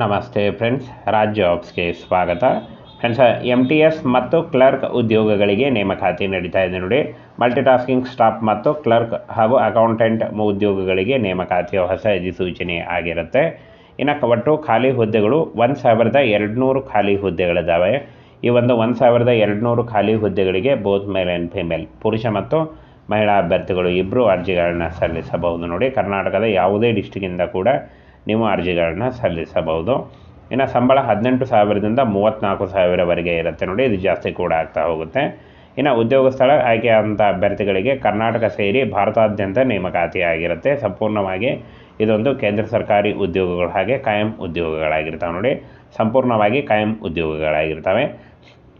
ನಮಸ್ತೆ ಫ್ರೆಂಡ್ಸ್ ರಾಜ್ ಜಾಬ್ಸ್ಗೆ ಸ್ವಾಗತ. ಫ್ರೆಂಡ್ಸ್ ಎಂ ಟಿ ಎಸ್ ಮತ್ತು ಕ್ಲರ್ಕ್ ಉದ್ಯೋಗಗಳಿಗೆ ನೇಮಕಾತಿ ನಡೀತಾ ಇದೆ ನೋಡಿ. ಮಲ್ಟಿಟಾಸ್ಕಿಂಗ್ ಸ್ಟಾಫ್ ಮತ್ತು ಕ್ಲರ್ಕ್ ಹಾಗೂ ಅಕೌಂಟೆಂಟ್ ಉದ್ಯೋಗಗಳಿಗೆ ನೇಮಕಾತಿಯ ಹೊಸ ಅಧಿಸೂಚನೆ ಆಗಿರುತ್ತೆ. ಇನ್ನು ಒಟ್ಟು ಖಾಲಿ ಹುದ್ದೆಗಳು ಒಂದು ಸಾವಿರದ ಎರಡುನೂರು ಖಾಲಿ ಹುದ್ದೆಗಳಿದ್ದಾವೆ ಈ ಒಂದು ಒಂದು ಸಾವಿರದ ಎರಡುನೂರು ಖಾಲಿ ಹುದ್ದೆಗಳಿಗೆ ಬೋತ್ ಮೇಲ್ ಆ್ಯಂಡ್ ಫಿಮೇಲ್. ಪುರುಷ ಮತ್ತು ಮಹಿಳಾ ಅಭ್ಯರ್ಥಿಗಳು ಇಬ್ಬರು ಅರ್ಜಿಗಳನ್ನು ಸಲ್ಲಿಸಬಹುದು ನೋಡಿ. ಕರ್ನಾಟಕದ ಯಾವುದೇ ಡಿಸ್ಟಿಕ್ಕಿಂದ ಕೂಡ ನೀವು ಅರ್ಜಿಗಳನ್ನ ಸಲ್ಲಿಸಬಹುದು. ಇನ್ನು ಸಂಬಳ ಹದಿನೆಂಟು ಸಾವಿರದಿಂದ ಮೂವತ್ತ್ನಾಲ್ಕು ಸಾವಿರವರೆಗೆ ಇರುತ್ತೆ ನೋಡಿ, ಇದು ಜಾಸ್ತಿ ಕೂಡ ಆಗ್ತಾ ಹೋಗುತ್ತೆ. ಇನ್ನು ಉದ್ಯೋಗ ಸ್ಥಳ ಆಯ್ಕೆಯಾದಂಥ ಅಭ್ಯರ್ಥಿಗಳಿಗೆ ಕರ್ನಾಟಕ ಸೇರಿ ಭಾರತಾದ್ಯಂತ ನೇಮಕಾತಿ ಆಗಿರುತ್ತೆ ಸಂಪೂರ್ಣವಾಗಿ ಇದೊಂದು ಕೇಂದ್ರ ಸರ್ಕಾರಿ ಉದ್ಯೋಗಗಳು ಹಾಗೆ ಕಾಯಂ ಉದ್ಯೋಗಗಳಾಗಿರ್ತವೆ ನೋಡಿ. ಸಂಪೂರ್ಣವಾಗಿ ಕಾಯಂ ಉದ್ಯೋಗಗಳಾಗಿರ್ತವೆ.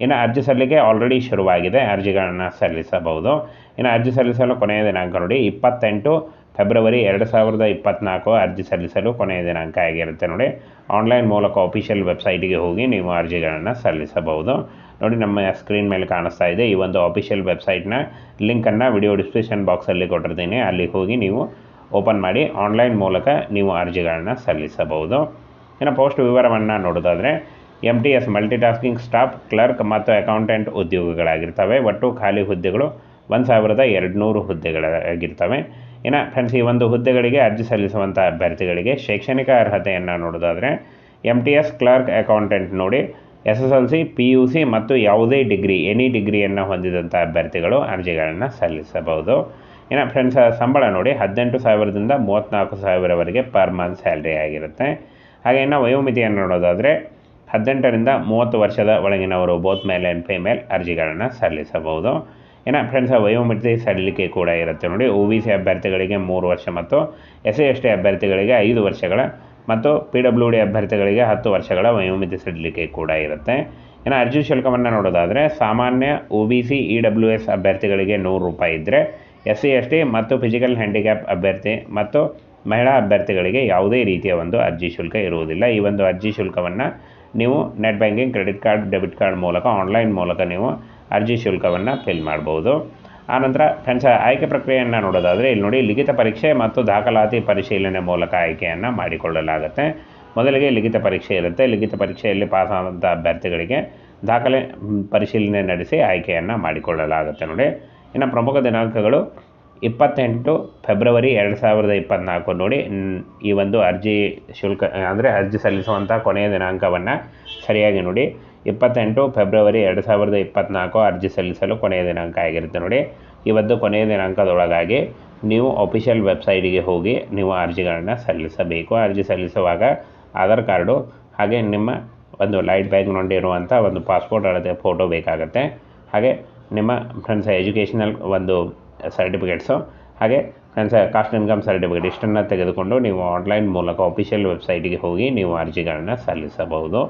ಇನ್ನು ಅರ್ಜಿ ಸಲ್ಲಿಕೆ ಆಲ್ರೆಡಿ ಶುರುವಾಗಿದೆ, ಅರ್ಜಿಗಳನ್ನು ಸಲ್ಲಿಸಬಹುದು. ಇನ್ನು ಅರ್ಜಿ ಸಲ್ಲಿಸಲು ಕೊನೆಯ ದಿನಾಂಕ ನೋಡಿ, ಇಪ್ಪತ್ತೆಂಟು ಫೆಬ್ರವರಿ ಎರಡು ಸಾವಿರದ ಇಪ್ಪತ್ತ್ನಾಲ್ಕು ಅರ್ಜಿ ಸಲ್ಲಿಸಲು ಕೊನೆಯ ದಿನಾಂಕ ಆಗಿರುತ್ತೆ ನೋಡಿ. ಆನ್ಲೈನ್ ಮೂಲಕ ಅಫಿಷಿಯಲ್ ವೆಬ್ಸೈಟಿಗೆ ಹೋಗಿ ನೀವು ಅರ್ಜಿಗಳನ್ನು ಸಲ್ಲಿಸಬಹುದು. ನೋಡಿ, ನಮ್ಮ ಸ್ಕ್ರೀನ್ ಮೇಲೆ ಕಾಣಿಸ್ತಾ ಇದೆ. ಈ ಒಂದು ಅಫಿಷಿಯಲ್ ವೆಬ್ಸೈಟ್ನ ಲಿಂಕನ್ನು ವಿಡಿಯೋ ಡಿಸ್ಕ್ರಿಪ್ಷನ್ ಬಾಕ್ಸಲ್ಲಿ ಕೊಟ್ಟಿರ್ತೀನಿ. ಅಲ್ಲಿ ಹೋಗಿ ನೀವು ಓಪನ್ ಮಾಡಿ ಆನ್ಲೈನ್ ಮೂಲಕ ನೀವು ಅರ್ಜಿಗಳನ್ನು ಸಲ್ಲಿಸಬಹುದು. ಇನ್ನು ಪೋಸ್ಟ್ ವಿವರವನ್ನು ನೋಡೋದಾದರೆ M T S multitasking staff clerk ಮತ್ತು ಅಕೌಂಟೆಂಟ್ ಉದ್ಯೋಗಗಳಾಗಿರ್ತವೆ. ಒಟ್ಟು ಖಾಲಿ ಹುದ್ದೆಗಳು ಒಂದು ಸಾವಿರದ ಎರಡುನೂರು ಹುದ್ದೆಗಳಾಗಿರ್ತವೆ. ಇನ್ನು ಫ್ರೆಂಡ್ಸ್, ಈ ಒಂದು ಹುದ್ದೆಗಳಿಗೆ ಅರ್ಜಿ ಸಲ್ಲಿಸುವಂಥ ಅಭ್ಯರ್ಥಿಗಳಿಗೆ ಶೈಕ್ಷಣಿಕ ಅರ್ಹತೆಯನ್ನು ನೋಡೋದಾದರೆ M T S clerk accountant ನೋಡಿ S S L C P U C ಮತ್ತು ಯಾವುದೇ ಡಿಗ್ರಿ, ಎನಿ ಡಿಗ್ರಿಯನ್ನು ಹೊಂದಿದಂಥ ಅಭ್ಯರ್ಥಿಗಳು ಅರ್ಜಿಗಳನ್ನು ಸಲ್ಲಿಸಬಹುದು. ಇನ್ನು ಫ್ರೆಂಡ್ಸ್, ಸಂಬಳ ನೋಡಿ, ಹದಿನೆಂಟು ಸಾವಿರದಿಂದ ಮೂವತ್ತ್ನಾಲ್ಕು ಸಾವಿರವರೆಗೆ ಪರ್ ಮಂತ್ ಸ್ಯಾಲ್ರಿ ಆಗಿರುತ್ತೆ. ಹಾಗೆ ಇನ್ನು ವಯೋಮಿತಿಯನ್ನು ನೋಡೋದಾದರೆ, ಹದಿನೆಂಟರಿಂದ ಮೂವತ್ತು ವರ್ಷದ ಒಳಗಿನವರು, ಬೋತ್ ಮೇಲ್ ಆ್ಯಂಡ್ ಫಿಮೇಲ್ ಅರ್ಜಿಗಳನ್ನು ಸಲ್ಲಿಸಬಹುದು. ಇನ್ನು ಫ್ರೆಂಡ್ಸ್ ವಯೋಮಿತಿ ಸಡಿಲಿಕೆ ಕೂಡ ಇರುತ್ತೆ ನೋಡಿ. ಓ ಬಿ ಸಿ ಅಭ್ಯರ್ಥಿಗಳಿಗೆ ಮೂರು ವರ್ಷ ಮತ್ತು ಎಸ್ ಸಿ ಎಸ್ ಟಿ ಅಭ್ಯರ್ಥಿಗಳಿಗೆ ಐದು ವರ್ಷಗಳ ಮತ್ತು ಪಿ ಡಬ್ಲ್ಯೂ ಡಿ ಅಭ್ಯರ್ಥಿಗಳಿಗೆ ಹತ್ತು ವರ್ಷಗಳ ವಯೋಮಿತಿ ಸಡಿಲಿಕೆ ಕೂಡ ಇರುತ್ತೆ. ಇನ್ನು ಅರ್ಜಿ ಶುಲ್ಕವನ್ನು ನೋಡೋದಾದರೆ, ಸಾಮಾನ್ಯ O B C E W S ಅಭ್ಯರ್ಥಿಗಳಿಗೆ ನೂರು ರೂಪಾಯಿ ಇದ್ದರೆ ಎಸ್ ಸಿ ಎಸ್ ಟಿ ಮತ್ತು ಫಿಸಿಕಲ್ ಹ್ಯಾಂಡಿಕ್ಯಾಪ್ ಅಭ್ಯರ್ಥಿ ಮತ್ತು ಮಹಿಳಾ ಅಭ್ಯರ್ಥಿಗಳಿಗೆ ಯಾವುದೇ ರೀತಿಯ ಒಂದು ಅರ್ಜಿ ಶುಲ್ಕ ಇರುವುದಿಲ್ಲ. ಈ ಒಂದು ಅರ್ಜಿ ಶುಲ್ಕವನ್ನು ನೀವು net banking credit card debit card ಮೂಲಕ ಆನ್ಲೈನ್ ಮೂಲಕ ನೀವು ಅರ್ಜಿ ಶುಲ್ಕವನ್ನು ಫಿಲ್ ಮಾಡ್ಬೋದು. ಆನಂತರ ಫ್ರೆಂಡ್ಸ್ ಆಯ್ಕೆ ಪ್ರಕ್ರಿಯೆಯನ್ನು ನೋಡೋದಾದರೆ ಇಲ್ಲಿ ನೋಡಿ, ಲಿಖಿತ ಪರೀಕ್ಷೆ ಮತ್ತು ದಾಖಲಾತಿ ಪರಿಶೀಲನೆ ಮೂಲಕ ಆಯ್ಕೆಯನ್ನು ಮಾಡಿಕೊಳ್ಳಲಾಗುತ್ತೆ. ಮೊದಲಿಗೆ ಲಿಖಿತ ಪರೀಕ್ಷೆ ಇರುತ್ತೆ. ಲಿಖಿತ ಪರೀಕ್ಷೆಯಲ್ಲಿ ಪಾಸ್ ಆದಂಥ ಅಭ್ಯರ್ಥಿಗಳಿಗೆ ದಾಖಲೆ ಪರಿಶೀಲನೆ ನಡೆಸಿ ಆಯ್ಕೆಯನ್ನು ಮಾಡಿಕೊಳ್ಳಲಾಗುತ್ತೆ ನೋಡಿ. ಇನ್ನು ಪ್ರಮುಖ ದಿನಾಂಕಗಳು, ಇಪ್ಪತ್ತೆಂಟು ಫೆಬ್ರವರಿ ಎರಡು ಸಾವಿರದ ಇಪ್ಪತ್ತ್ನಾಲ್ಕು ನೋಡಿ. ಈ ಒಂದು ಅರ್ಜಿ ಶುಲ್ಕ, ಅಂದರೆ ಅರ್ಜಿ ಸಲ್ಲಿಸುವಂಥ ಕೊನೆಯ ದಿನಾಂಕವನ್ನು ಸರಿಯಾಗಿ ನೋಡಿ. ಇಪ್ಪತ್ತೆಂಟು ಫೆಬ್ರವರಿ ಎರಡು ಸಾವಿರದ ಇಪ್ಪತ್ತ್ನಾಲ್ಕು ಅರ್ಜಿ ಸಲ್ಲಿಸಲು ಕೊನೆಯ ದಿನಾಂಕ ಆಗಿರುತ್ತೆ ನೋಡಿ. ಇವತ್ತು ಕೊನೆಯ ದಿನಾಂಕದೊಳಗಾಗಿ ನೀವು ಅಫಿಷಿಯಲ್ ವೆಬ್ಸೈಟಿಗೆ ಹೋಗಿ ನೀವು ಅರ್ಜಿಗಳನ್ನು ಸಲ್ಲಿಸಬೇಕು. ಅರ್ಜಿ ಸಲ್ಲಿಸುವಾಗ ಆಧಾರ್ ಕಾರ್ಡು ಹಾಗೆ ನಿಮ್ಮ ಒಂದು ಲೈಟ್ ಬ್ಯಾಗ್ನೊಂಡಿ ಇರುವಂಥ ಒಂದು ಪಾಸ್ಪೋರ್ಟ್ ಅಳತೆ ಫೋಟೋ ಬೇಕಾಗುತ್ತೆ. ಹಾಗೆ ನಿಮ್ಮ ಫ್ರೆಂಡ್ಸ್ ಎಜುಕೇಷನಲ್ ಒಂದು ಸರ್ಟಿಫಿಕೇಟ್ಸು ಹಾಗೆ ಫ್ರೆಂಡ್ಸ್ ಕಾಸ್ಟ್ ಇನ್ಕಮ್ ಸರ್ಟಿಫಿಕೇಟ್ ಇಷ್ಟನ್ನು ತೆಗೆದುಕೊಂಡು ನೀವು ಆನ್ಲೈನ್ ಮೂಲಕ ಅಫಿಷಿಯಲ್ ವೆಬ್ಸೈಟಿಗೆ ಹೋಗಿ ನೀವು ಅರ್ಜಿಗಳನ್ನು ಸಲ್ಲಿಸಬಹುದು.